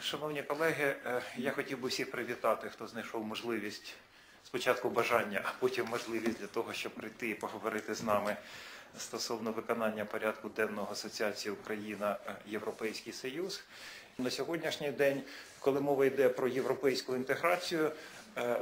Шановні колеги, е, я хотів би всіх привітати, хто знайшов можливість спочатку бажання, а потім можливість для того, щоб прийти і поговорити з нами стосовно виконання порядку денного Асоціації Україна е, Європейський Союз. На сьогоднішній день, коли мова йде про європейську інтеграцію,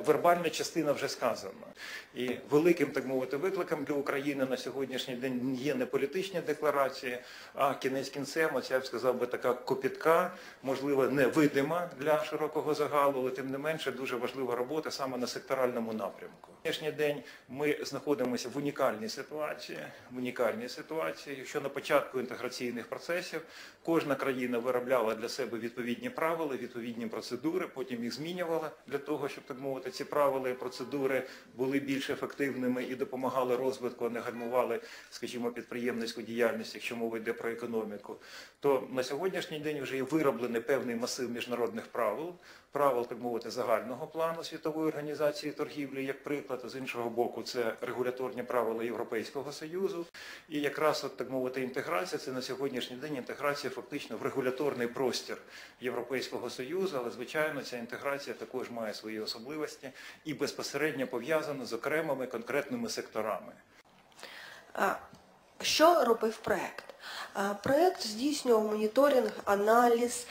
вербальна частина вже сказана. І великим, так мовити, викликом для України на сьогоднішній день є не політичні декларації, а кінець кінцем, оця, я б сказав би, така копітка, можливо, невидима для широкого загалу, але тим не менше дуже важлива робота саме на секторальному напрямку. На сьогоднішній день ми знаходимося в унікальній ситуації, в унікальній ситуації, що на початку інтеграційних процесів кожна країна виробляла для себе відповідні правила, відповідні процедури, потім їх змінювала для того, щоб так мовити, ці правила і процедури були більш ефективними і допомагали розвитку, а не гальмували, скажімо, підприємницьку діяльність, якщо мова йде про економіку. То на сьогоднішній день вже є вироблений певний масив міжнародних правил, правил, так мовити, загального плану світової організації торгівлі, як приклад, а з іншого боку, це регуляторні правила Європейського Союзу. І якраз, от, так мовити, інтеграція це на сьогоднішній день інтеграція фактично в регуляторний простір Європейського Союзу, але звичайно ця інтеграція також має свої особливості і безпосередньо пов'язано з окремими конкретними секторами. Що робив проект? Проект здійснював моніторинг, аналіз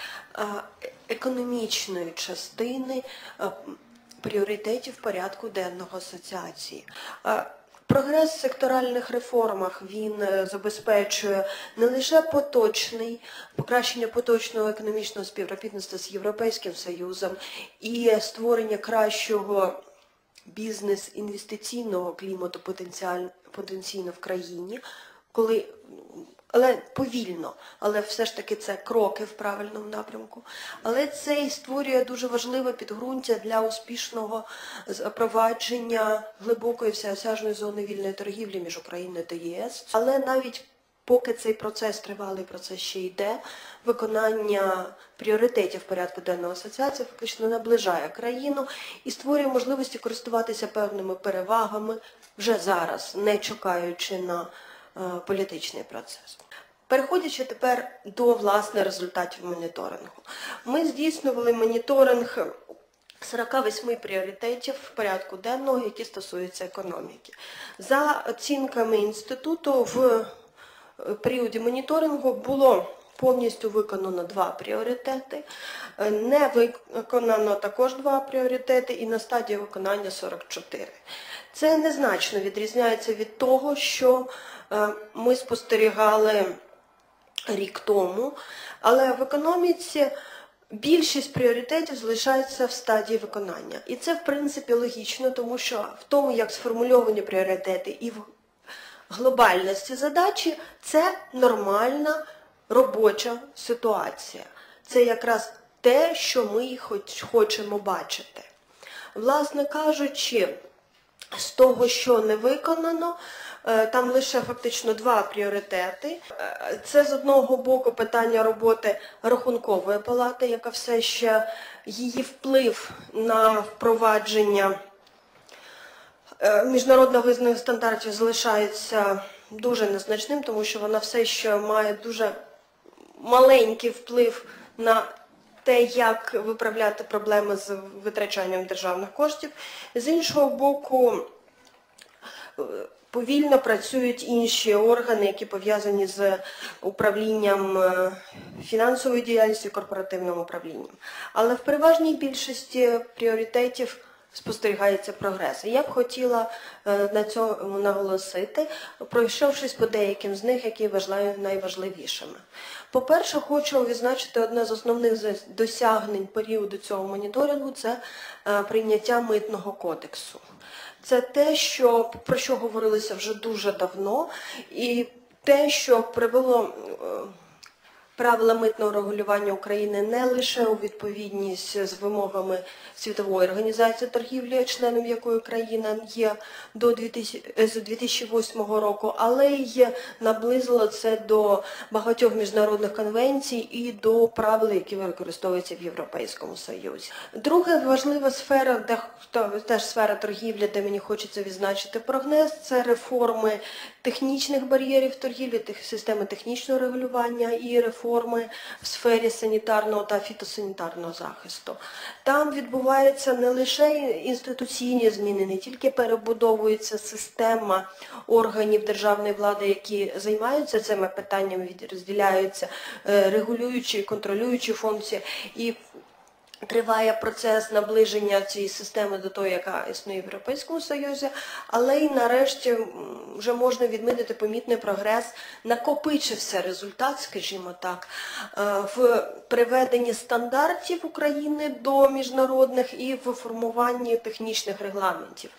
економічної частини пріоритетів порядку денного асоціації. Прогрес в секторальних реформах він е, забезпечує не лише поточний, покращення поточного економічного співробітництва з Європейським Союзом і створення кращого бізнес-інвестиційного клімату потенційно в країні, коли але повільно, але все ж таки це кроки в правильному напрямку. Але це і створює дуже важливе підґрунтя для успішного запровадження глибокої всеосяжної зони вільної торгівлі між Україною та ЄС. Але навіть Поки цей процес тривалий процес ще йде, виконання пріоритетів порядку денного асоціації фактично наближає країну і створює можливості користуватися певними перевагами вже зараз, не чекаючи на політичний процес. Переходячи тепер до власне результатів моніторингу, ми здійснювали моніторинг 48 пріоритетів в порядку денного, які стосуються економіки. За оцінками інституту, в періоді моніторингу було повністю виконано два пріоритети, е, не виконано також два пріоритети і на стадії виконання 44. Це незначно відрізняється від того, що е, ми спостерігали рік тому, але в економіці більшість пріоритетів залишається в стадії виконання. І це, в принципі, логічно, тому що в тому, як сформульовані пріоритети і в глобальності задачі, це нормальна робоча ситуація. Це якраз те, що ми хоч- хочемо бачити. Власне кажучи, з того, що не виконано, е, там лише фактично два пріоритети. Е, Це з одного боку питання роботи рахункової палати, яка все ще її вплив на впровадження е, міжнародно визнаних стандартів залишається дуже незначним, тому що вона все ще має дуже маленький вплив на те, як виправляти проблеми з витрачанням державних коштів. З іншого боку, е, повільно працюють інші органи, які пов'язані з управлінням е, фінансовою діяльністю корпоративним управлінням. Але в переважній більшості пріоритетів спостерігається прогрес. І я б хотіла е, на цьому наголосити, пройшовшись по деяким з них, які вважаю найважливішими. По-перше, хочу відзначити одне з основних досягнень періоду цього моніторингу це е, прийняття митного кодексу. Це те, що про що говорилося вже дуже давно, і те, що привело е, правила митного регулювання України не лише у відповідність з вимогами Світової організації торгівлі, членом якої країна є до 2000, е, з 2008 року, але й наблизило це до багатьох міжнародних конвенцій і до правил, які використовуються в Європейському Союзі. Друга важлива сфера, де теж сфера торгівлі, де мені хочеться відзначити прогрес, це реформи технічних бар'єрів торгівлі, системи технічного регулювання і реформи реформи в сфері санітарного та фітосанітарного захисту. Там відбуваються не лише інституційні зміни, не тільки перебудовується система органів державної влади, які займаються цими питаннями, розділяються е, регулюючі контролюючі функції. І Триває процес наближення цієї системи до того, яка існує в Європейському Союзі, але й нарешті вже можна відмітити помітний прогрес, накопичився результат, скажімо так, е, в приведенні стандартів України до міжнародних і в формуванні технічних регламентів.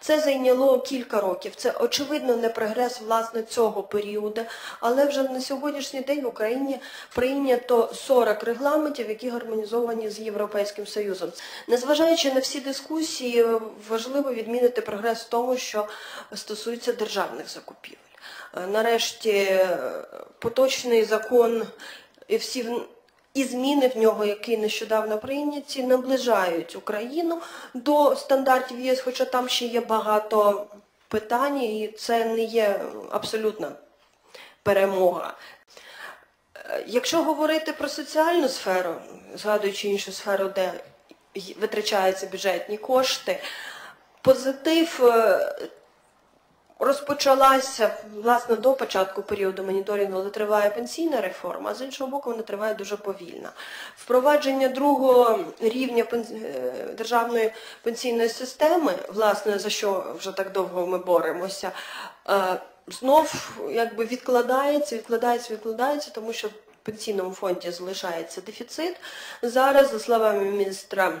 Це зайняло кілька років. Це очевидно не прогрес власне цього періоду, але вже на сьогоднішній день в Україні прийнято 40 регламентів, які гармонізовані з Європейським Союзом. Незважаючи на всі дискусії, важливо відмінити прогрес в тому, що стосується державних закупівель. Е, Нарешті е, поточний закон і всі і зміни в нього, які нещодавно прийняті, наближають Україну до стандартів ЄС, хоча там ще є багато питань, і це не є абсолютна перемога. Якщо говорити про соціальну сферу, згадуючи іншу сферу, де витрачаються бюджетні кошти, позитив е, розпочалася власне до початку періоду моніторингу, але триває пенсійна реформа, а з іншого боку, вона триває дуже повільно. Впровадження другого рівня е, державної пенсійної системи, власне, за що вже так довго ми боремося, е, знов якби відкладається, відкладається, відкладається, тому що в пенсійному фонді залишається дефіцит. Зараз, за словами міністра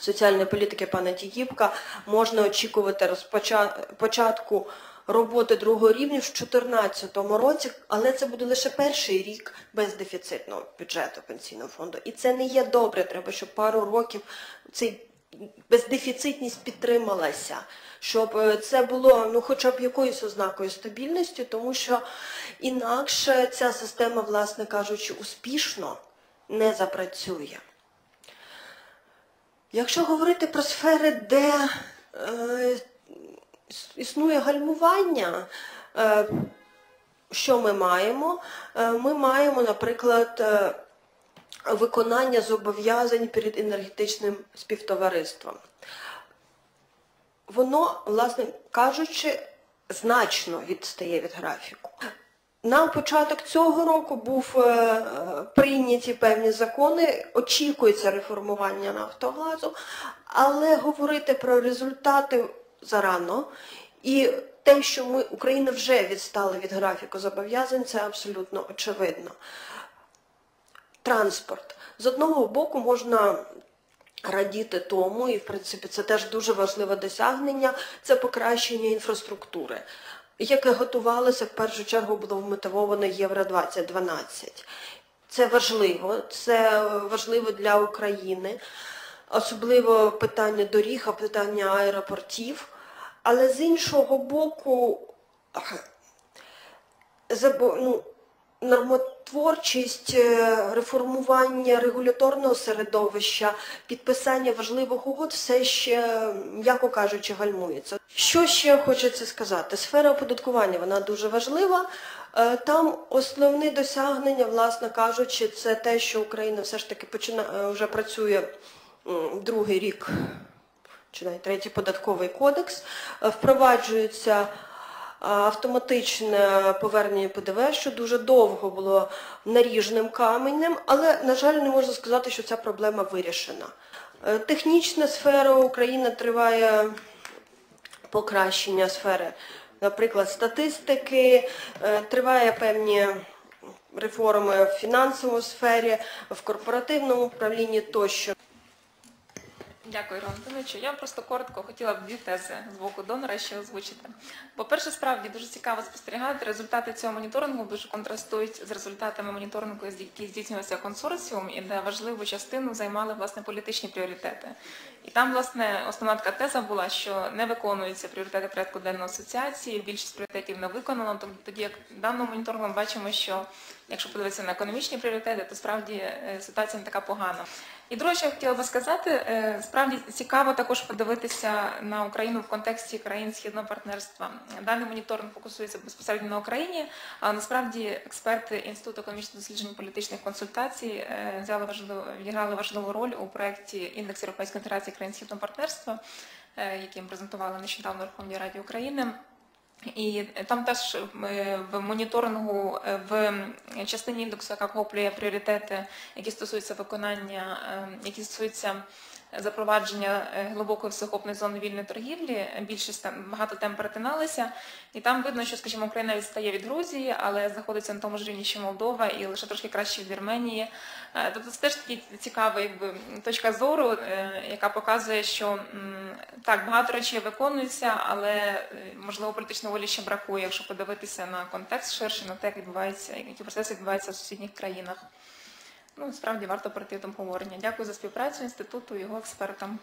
соціальної політики пана Тігіпка можна очікувати початку роботи другого рівня в 2014 році, але це буде лише перший рік без дефіцитного бюджету пенсійного фонду. І це не є добре. Треба, щоб пару років цей бездефіцитність підтрималася, щоб е, це було ну, хоча б якоюсь ознакою стабільності, тому що інакше ця система, власне кажучи, успішно не запрацює. Якщо говорити про сфери, де е, існує гальмування, е, що ми маємо? Е, ми маємо, наприклад, е, виконання зобов'язань перед енергетичним співтовариством. Воно, власне кажучи, значно відстає від графіку. На початок цього року був е, прийняті певні закони, очікується реформування Нафтогазу, але говорити про результати зарано. І те, що ми, Україна вже відстала від графіку зобов'язань, це абсолютно очевидно. Транспорт. З одного боку можна радіти тому, і в принципі це теж дуже важливе досягнення, це покращення інфраструктури, яке готувалося в першу чергу було вмотивовано Євро 2012. Це важливо, це важливо для України, особливо питання доріг, а питання аеропортів. Але з іншого боку, ну, нормотворчість, е, реформування регуляторного середовища, підписання важливих угод все ще, м'яко кажучи, гальмується. Що ще хочеться сказати? Сфера оподаткування вона дуже важлива. Е, Там основне досягнення, власне кажучи, це те, що Україна все ж таки почина... е, вже працює другий рік чи навіть третій податковий кодекс, впроваджується автоматичне повернення ПДВ, що дуже довго було наріжним каменем, але, на жаль, не можна сказати, що ця проблема вирішена. Е, Технічна сфера України триває покращення сфери, наприклад, статистики, е, триває певні реформи в фінансовій сфері, в корпоративному управлінні тощо. Дякую, Ірина Антоновичу. Я просто коротко хотіла б дві тези з боку донора ще озвучити. По-перше, справді дуже цікаво спостерігати. Результати цього моніторингу дуже контрастують з результатами моніторингу, які здійснювався консорціум, і де важливу частину займали власне політичні пріоритети. І там, власне, основна така теза була, що не виконуються пріоритети порядку денного асоціації, більшість пріоритетів не виконано. Тоді як в даному моніторингу ми бачимо, що якщо подивитися на економічні пріоритети, то справді е, ситуація не така погана. І друге, що я хотіла би сказати, е, справді цікаво також подивитися на Україну в контексті країн східного партнерства. Даний моніторинг фокусується безпосередньо на Україні, а насправді експерти Інституту економічних досліджень і політичних консультацій е, взяли важливу, відіграли важливу роль у проєкті індекс європейської інтеграції країн східного партнерства, е, який ми презентували нещодавно в Верховній Раді України. І там теж е, в моніторингу е, в частині індексу, яка охоплює пріоритети, які стосуються виконання, е, які стосуються запровадження е, глибокої всеохопної зони вільної торгівлі, більшість там багато тем перетиналися. І там видно, що, скажімо, Україна відстає від Грузії, але знаходиться на тому ж рівні, що Молдова, і лише трошки краще від Вірменії. Е, Тобто це теж такий цікава якби, точка зору, е, яка показує, що так, багато речей виконується, але можливо політичної волі ще бракує, якщо подивитися на контекст ширше, на те, як відбувається, які процеси відбуваються в сусідніх країнах. Ну, справді варто пройти там говорення. Дякую за співпрацю інституту і його експертам.